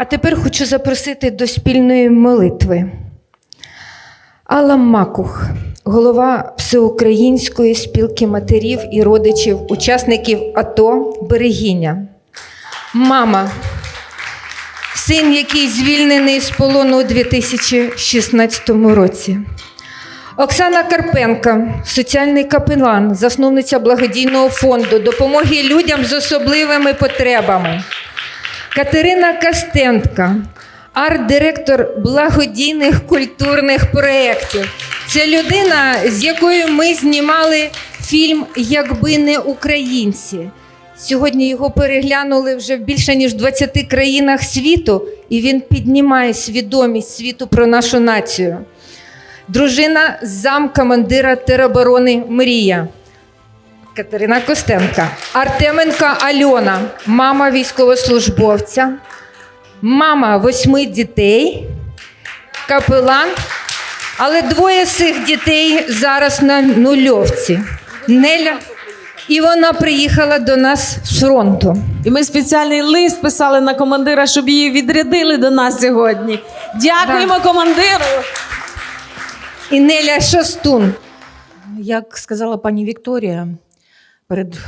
А тепер хочу запросити до спільної молитви. Алла Макух, голова Всеукраїнської спілки матерів і родичів учасників АТО Берегиня. Мама, син, який звільнений з полону у 2016 році. Оксана Карпенка, соціальний капелан, засновниця благодійного фонду допомоги людям з особливими потребами. Катерина Костенка, арт-директор благодійних культурних проєктів. Це людина, з якою ми знімали фільм Якби не українці. Сьогодні його переглянули вже в більше ніж 20 країнах світу, і він піднімає свідомість світу про нашу націю. Дружина замкомандира тероборони Мрія. Катерина Костенка, Артеменко Альона, мама військовослужбовця, мама восьми дітей, капелан, але двоє з цих дітей зараз на нульовці. Неля. І вона приїхала до нас з фронту. І ми спеціальний лист писали на командира, щоб її відрядили до нас сьогодні. Дякуємо командиру. І Неля Шастун. Як сказала пані Вікторія перед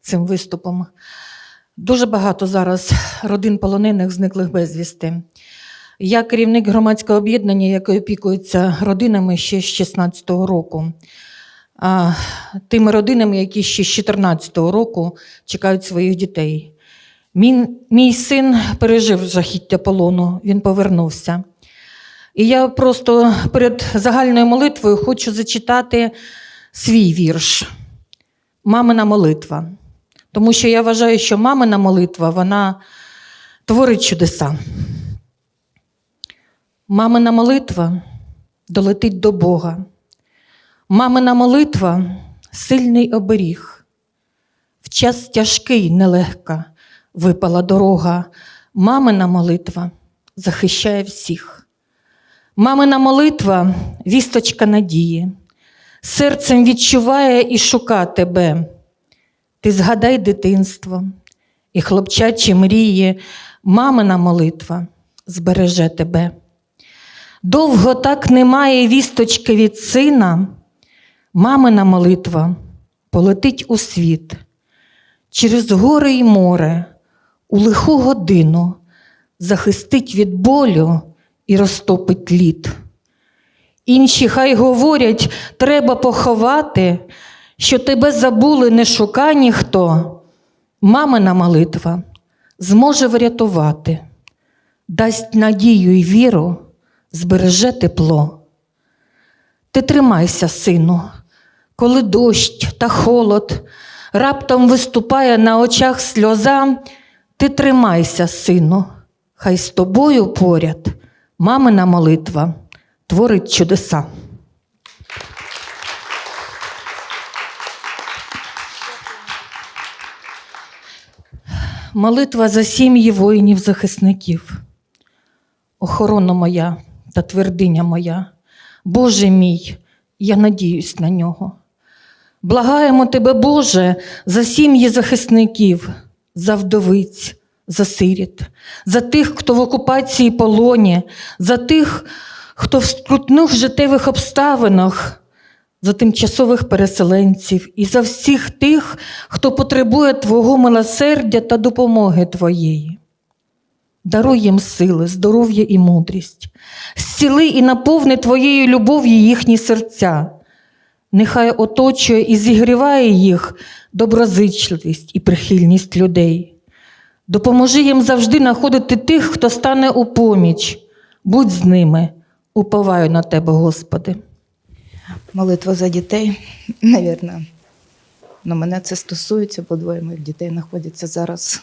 цим виступом, дуже багато зараз родин полонених зниклих безвісти. Я керівник громадського об'єднання, яке опікується родинами ще з 16-го року. А, тими родинами, які ще з 14-го року чекають своїх дітей. Мій, мій син пережив жахіття полону, він повернувся. І я просто перед загальною молитвою хочу зачитати свій вірш Мамина молитва. Тому що я вважаю, що мамина молитва вона творить чудеса. Мамина молитва долетить до Бога. Мамина молитва сильний оберіг. В час тяжкий нелегка випала дорога. Мамина молитва захищає всіх. Мамина молитва вісточка надії. Серцем відчуває і шука тебе. Ти згадай дитинство і хлопчачі мрії, мамина молитва збереже тебе. Довго так немає вісточки від сина, мамина молитва полетить у світ, через гори й море, у лиху годину захистить від болю і розтопить лід. Інші хай говорять, треба поховати, що тебе забули, не шука ніхто. Мамина молитва зможе врятувати, дасть надію й віру, збереже тепло. Ти тримайся, сину, коли дощ та холод раптом виступає на очах сльоза, ти тримайся, сину, хай з тобою поряд мамина молитва творить чудеса. Молитва за сім'ї воїнів-захисників. Охорона моя та твердиня моя, Боже мій, я надіюсь на нього. Благаємо тебе, Боже, за сім'ї захисників, за вдовиць, за сиріт, за тих, хто в окупації полоні, за тих, хто в скрутних життєвих обставинах, за тимчасових переселенців і за всіх тих, хто потребує Твого милосердя та допомоги Твоєї. Даруй їм сили, здоров'я і мудрість, зціли і наповни Твоєю любов'ю їхні серця. Нехай оточує і зігріває їх доброзичливість і прихильність людей. Допоможи їм завжди знаходити тих, хто стане у поміч. Будь з ними, уповаю на Тебе, Господи. Молитва за дітей, навірно. Ну, мене це стосується, бо двоє моїх дітей знаходяться зараз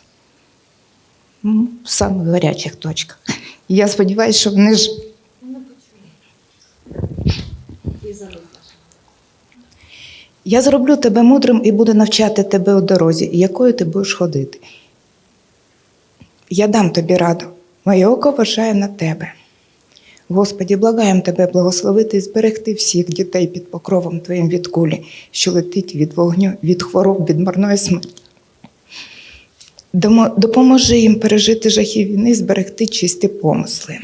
в самих гарячих точках. І я сподіваюся, що вони ж. Я зроблю тебе мудрим і буду навчати тебе у дорозі, якою ти будеш ходити. Я дам тобі раду, моє око вважає на тебе. Господі, благаємо тебе благословити і зберегти всіх дітей під покровом Твоїм від кулі, що летить від вогню, від хвороб, від марної смерті. Допоможи їм пережити жахи війни зберегти чисті помисли.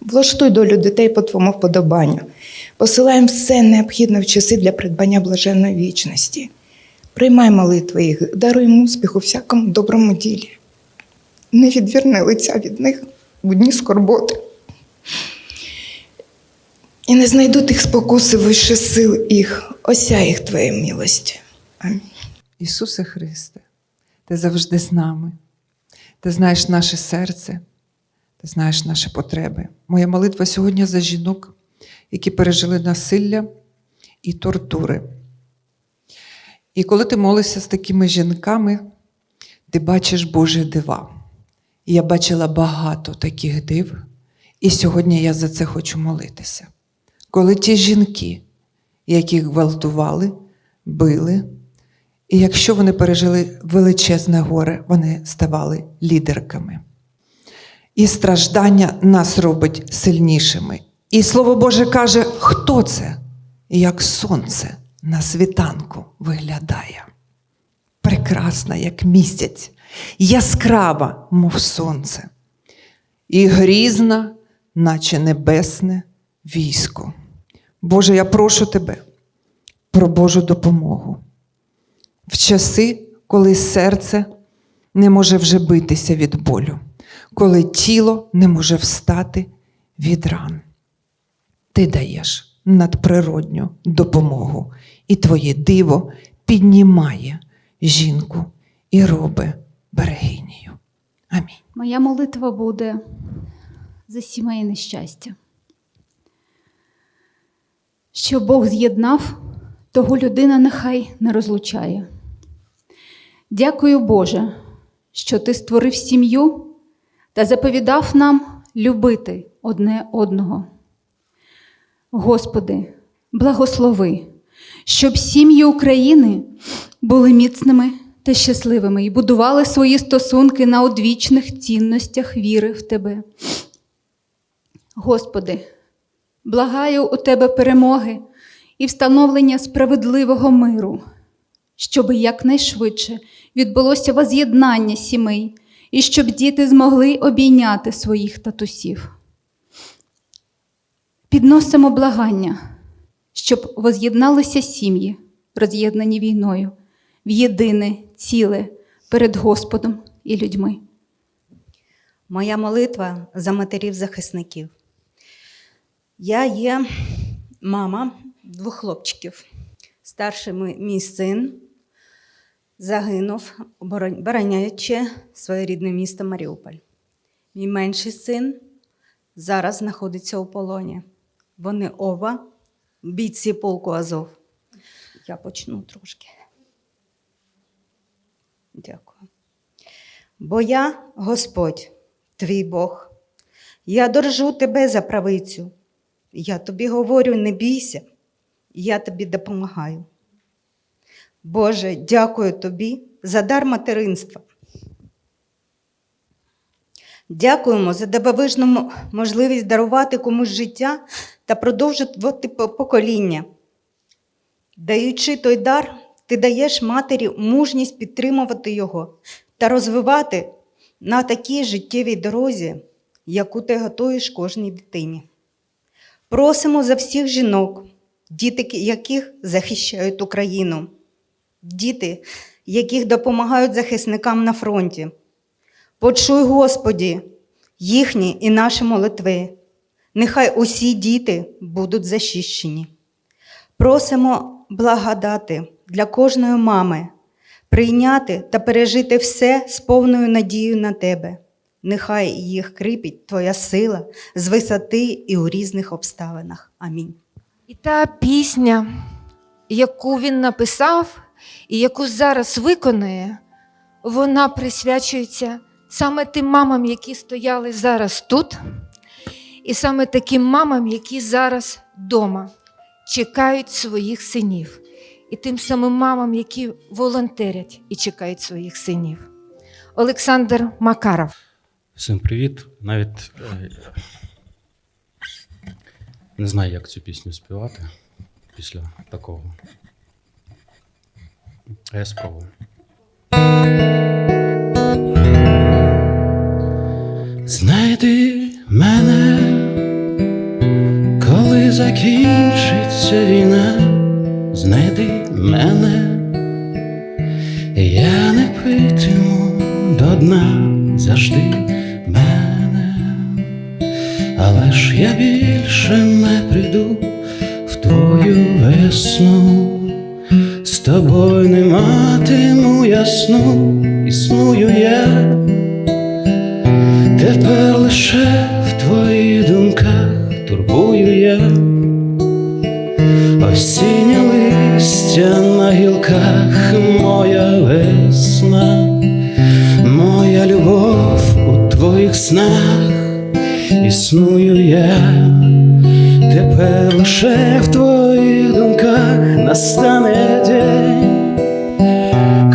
Влаштуй долю дітей по твоєму вподобанню. Посилаємо все необхідне в часи для придбання блаженної вічності. Приймай молитви їх, даруй їм успіх всякому доброму ділі. Не відвірни лиця від них у дні скорботи. І не знайдуть їх спокуси вище сил їх, осяй їх твоєю милостю. Амінь. Ісусе Христе, Ти завжди з нами. Ти знаєш наше серце, ти знаєш наші потреби. Моя молитва сьогодні за жінок, які пережили насилля і тортури. І коли ти молишся з такими жінками, ти бачиш Божі дива. І я бачила багато таких див, і сьогодні я за це хочу молитися. Коли ті жінки, яких гвалтували, били, і якщо вони пережили величезне горе, вони ставали лідерками. І страждання нас робить сильнішими. І Слово Боже каже, хто це? Як сонце на світанку виглядає. Прекрасна, як місяць, яскрава, мов сонце, і грізна, наче небесне військо. Боже, я прошу тебе про Божу допомогу в часи, коли серце не може вже битися від болю, коли тіло не може встати від ран. Ти даєш надприродню допомогу, і твоє диво піднімає жінку і робить берегинею. Амінь. Моя молитва буде за сімейне щастя. Що Бог з'єднав, того людина нехай не розлучає. Дякую, Боже, що Ти створив сім'ю та заповідав нам любити одне одного. Господи, благослови, щоб сім'ї України були міцними та щасливими і будували свої стосунки на одвічних цінностях віри в Тебе. Господи, благаю у Тебе перемоги і встановлення справедливого миру, щоб якнайшвидше відбулося воз'єднання сімей і щоб діти змогли обійняти своїх татусів. Підносимо благання, щоб воз'єдналися сім'ї, роз'єднані війною, в єдине ціле перед Господом і людьми. Моя молитва за матерів захисників. Я є мама двох хлопчиків. Старший мій- син загинув, оборон- обороняючи своє рідне місто Маріуполь. Мій менший син зараз знаходиться у полоні. Вони оба бійці полку Азов. Я почну трошки. Дякую. Бо я, Господь, твій Бог, я дорожу тебе за правицю. Я тобі говорю, не бійся, я тобі допомагаю. Боже, дякую тобі за дар материнства. Дякуємо за дивовижну можливість дарувати комусь життя та продовжувати покоління. Даючи той дар, ти даєш матері мужність підтримувати його та розвивати на такій життєвій дорозі, яку ти готуєш кожній дитині. Просимо за всіх жінок, діти яких захищають Україну, діти, яких допомагають захисникам на фронті. Почуй, Господі, їхні і наші молитви. Нехай усі діти будуть захищені. Просимо благодати для кожної мами, прийняти та пережити все з повною надією на тебе. Нехай їх кріпить Твоя сила з висоти і у різних обставинах. Амінь. І та пісня, яку він написав і яку зараз виконує, вона присвячується саме тим мамам, які стояли зараз тут, і саме таким мамам, які зараз вдома чекають своїх синів, і тим самим мамам, які волонтерять і чекають своїх синів. Олександр Макаров. Всім привіт. Навіть е, не знаю, як цю пісню співати після такого. А я спробую. Знайди мене, коли закінчиться війна, знайди мене, я не питиму до дна завжди але ж я більше не прийду в твою весну. З тобою не матиму я сну, існую я. Тепер лише в твоїх думках турбую я, осіннє листя на гілках, моя весна, моя любов у твоїх снах, існую я, тепер лише в твоїх думках настане день,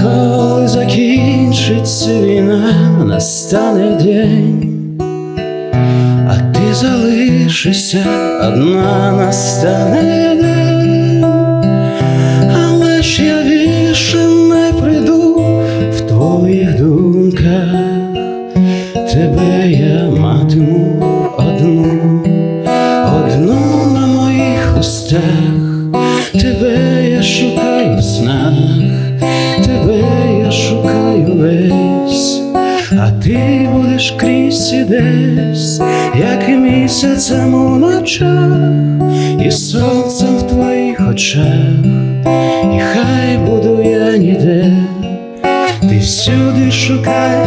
коли закінчиться війна, настане день. А ти залишишся одна настане день, місяцем у ночах, і сонцем в твоїх очах, і хай буду я ніде, ти всюди шукай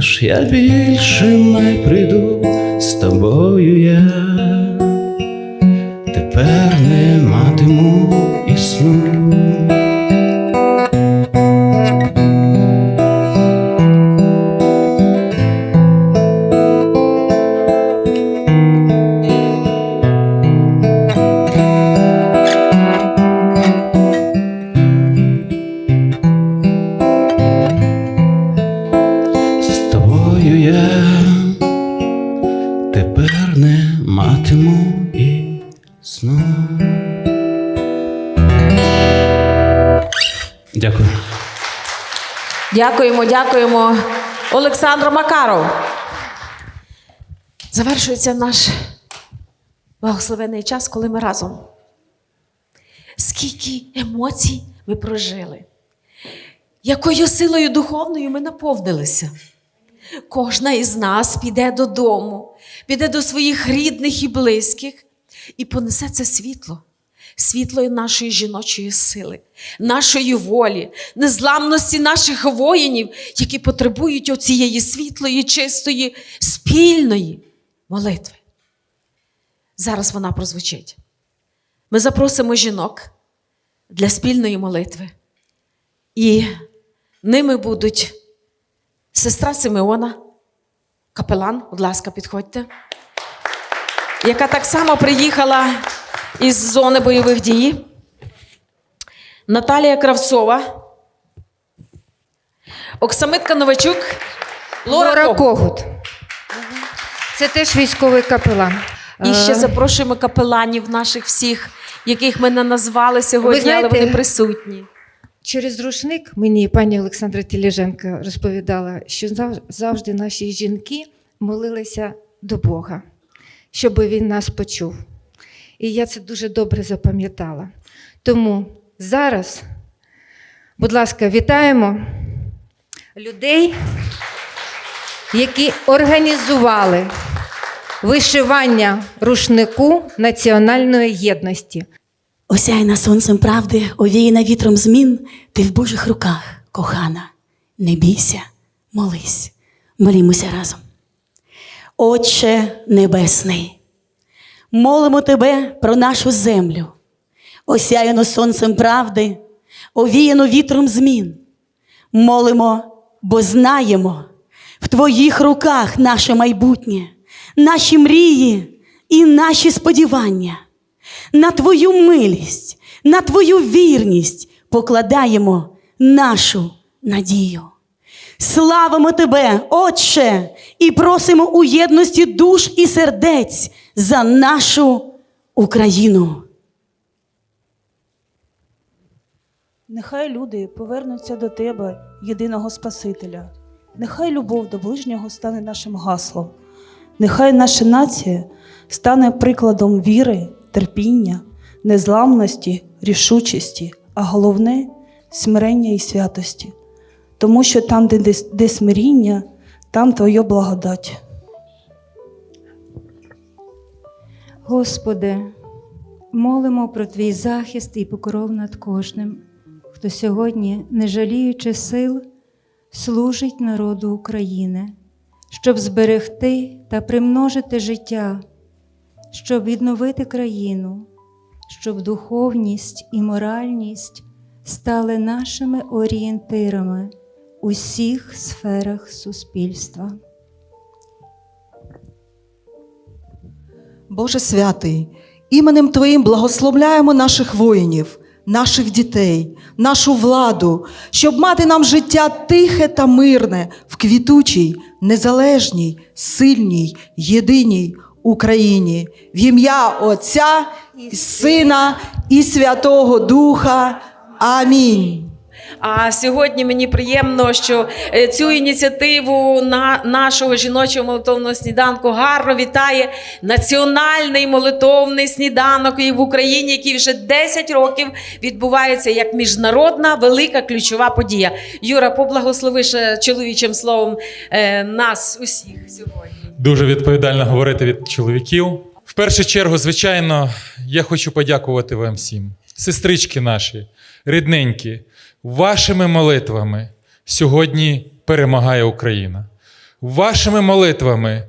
ж я більше не прийду з тобою я, тепер не матиму Дякую. Дякуємо, дякуємо. Олександр Макаров. Завершується наш благословений час, коли ми разом. Скільки емоцій ми прожили, якою силою духовною ми наповнилися. Кожна із нас піде додому, піде до своїх рідних і близьких і понесе це світло, світло нашої жіночої сили, нашої волі, незламності наших воїнів, які потребують оцієї світлої, чистої, спільної молитви. Зараз вона прозвучить. Ми запросимо жінок для спільної молитви. І ними будуть сестра Симеона, капелан, будь ласка, підходьте, яка так само приїхала із зони бойових дій. Наталія Кравцова, Оксамитка Новачук, Лора, Лора. Когут. Це теж військовий капелан. І ще Е, запрошуємо капеланів наших всіх, яких ми не назвали сьогодні, знаєте, але вони присутні. Через рушник мені пані Олександра Тіліженко розповідала, що завжди наші жінки молилися до Бога, щоб він нас почув. І я це дуже добре запам'ятала. Тому зараз, будь ласка, вітаємо людей, які організували вишивання рушнику національної єдності. Осяяна сонцем правди, овіяна вітром змін, ти в Божих руках, кохана. Не бійся, молись, молімося разом. Отче Небесний, молимо Тебе про нашу землю, осяяну сонцем правди, овіяну вітром змін. Молимо, бо знаємо, в Твоїх руках наше майбутнє, наші мрії і наші сподівання. На Твою милість, на Твою вірність покладаємо нашу надію. Славимо Тебе, Отче, і просимо у єдності душ і сердець за нашу Україну. Нехай люди повернуться до тебе, єдиного Спасителя. Нехай любов до ближнього стане нашим гаслом. Нехай наша нація стане прикладом віри, терпіння, незламності, рішучості, а головне смирення і святості. Тому що там, де, де, смиріння, там Твоя благодать. Господи, молимо про Твій захист і покров над кожним, хто сьогодні, не жаліючи сил, служить народу України, щоб зберегти та примножити життя, щоб відновити країну, щоб духовність і моральність стали нашими орієнтирами у всіх сферах суспільства. Боже святий, іменем Твоїм благословляємо наших воїнів, наших дітей, нашу владу, щоб мати нам життя тихе та мирне в квітучій, незалежній, сильній, єдиній Україні, в ім'я Отця і Сина і Святого Духа. Амінь. А сьогодні мені приємно, що е, цю ініціативу на нашого жіночого молитовного сніданку гарно вітає національний молитовний сніданок і в Україні, який вже 10 років відбувається як міжнародна велика ключова подія. Юра, поблагослови чоловічим словом е, нас усіх сьогодні. Дуже відповідально говорити від чоловіків. В першу чергу, звичайно, я хочу подякувати вам всім, сестрички наші, рідненькі, вашими молитвами сьогодні перемагає Україна. Вашими молитвами,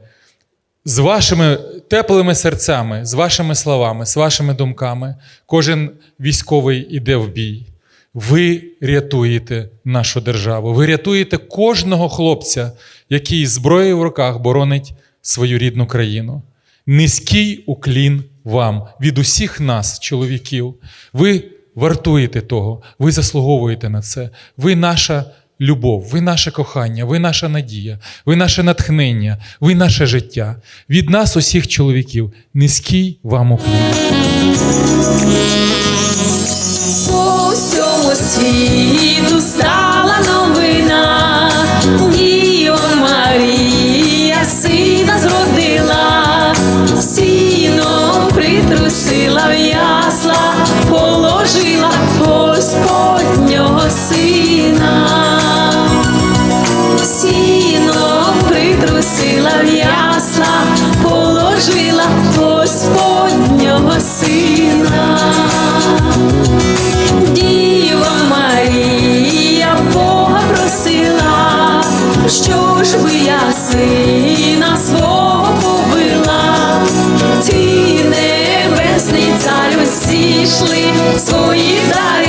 з вашими теплими серцями, з вашими словами, з вашими думками, кожен військовий іде в бій. Ви рятуєте нашу державу. Ви рятуєте кожного хлопця, який зброєю в руках боронить свою рідну країну. Низький уклін вам від усіх нас, чоловіків. Ви вартуєте того, ви заслуговуєте на це. Ви наша любов, ви наше кохання, ви наша надія, ви наше натхнення, ви наше життя. Від нас, усіх чоловіків, низький вам уклін. По всьому світу стала притрусила в ясла, положила Господнього сина. Діва Марія Бога просила, що ж би я сина свого побила, ти небесний царю зійшли свої дари